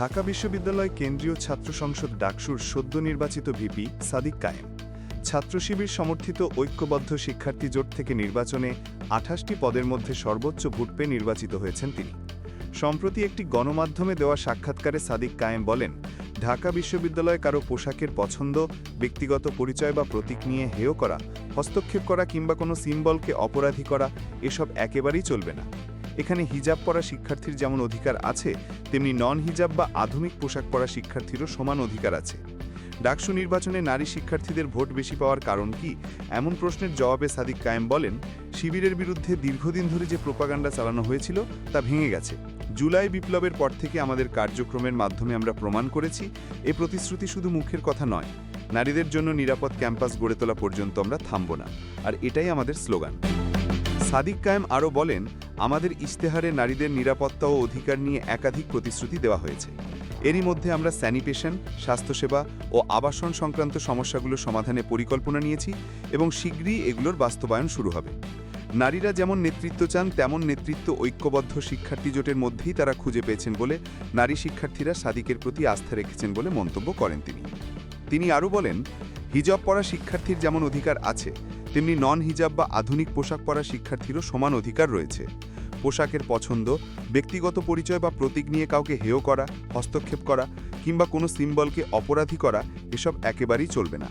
ঢাকা বিশ্ববিদ্যালয় কেন্দ্রীয় ছাত্র সংসদ ডাকসুর সদ্য নির্বাচিত ভিপি সাদিক কায়েম। ছাত্র শিবির সমর্থিত ঐক্যবদ্ধ শিক্ষার্থী জোট থেকে নির্বাচনে আঠাশটি পদের মধ্যে সর্বোচ্চ ভোট পেয়ে নির্বাচিত হয়েছেন তিনি। সম্প্রতি একটি গণমাধ্যমে দেওয়া সাক্ষাৎকারে সাদিক কায়েম বলেন, ঢাকা বিশ্ববিদ্যালয়ে কারও পোশাকের পছন্দ, ব্যক্তিগত পরিচয় বা প্রতীক নিয়ে হেয় করা, হস্তক্ষেপ করা কিংবা কোনো সিম্বলকে অপরাধী করা, এসব একেবারেই চলবে না। এখানে হিজাব পরা শিক্ষার্থীর যেমন অধিকার আছে, তেমনি নন হিজাব বা আধুনিক পোশাক পরা শিক্ষার্থীরও সমান অধিকার আছে। ডাকসু নির্বাচনে নারী শিক্ষার্থীদের ভোট বেশি পাওয়ার কারণ কি? এমন প্রশ্নের জবাবে সাদিক কায়েম বলেন, শিবিরের বিরুদ্ধে দীর্ঘদিন ধরে যে প্রোপাগান্ডা চালানো হয়েছিল, তা ভেঙে গেছে। জুলাই বিপ্লবের পর থেকে আমাদের কার্যক্রমের মাধ্যমে আমরা প্রমাণ করেছি, এ প্রতিশ্রুতি শুধু মুখের কথা নয়। নারীদের জন্য নিরাপদ ক্যাম্পাস গড়ে তোলা পর্যন্ত আমরা থামব না। আর এটাই আমাদের স্লোগান। সাদিক কায়েম আরও বলেন আমাদের ইশতেহারে নারীদের নিরাপত্তা ও অধিকার নিয়ে একাধিক প্রতিশ্রুতি দেওয়া হয়েছে। এরই মধ্যে আমরা স্যানিটেশন, স্বাস্থ্যসেবা ও আবাসন সংক্রান্ত সমস্যাগুলো সমাধানে পরিকল্পনা নিয়েছি এবং শীঘ্রই এগুলোর বাস্তবায়ন শুরু হবে। নারীরা যেমন নেতৃত্ব চান, তেমন নেতৃত্ব ঐক্যবদ্ধ শিক্ষার্থী জোটের মধ্যেই তারা খুঁজে পেয়েছেন বলে নারী শিক্ষার্থীরা সাদিকের প্রতি আস্থা রেখেছেন বলে মন্তব্য করেন তিনি। তিনি আরও বলেন, হিজব পরা শিক্ষার্থীর যেমন অধিকার আছে তেমনি নন হিজাব বা আধুনিক পোশাক পরা শিক্ষার্থীরও সমান অধিকার রয়েছে। পোশাকের পছন্দ, ব্যক্তিগত পরিচয় বা প্রতীক নিয়ে কাউকে হেয় করা, হস্তক্ষেপ করা কিংবা কোনো সিম্বলকে অপরাধী করা, এসব একেবারেই চলবে না।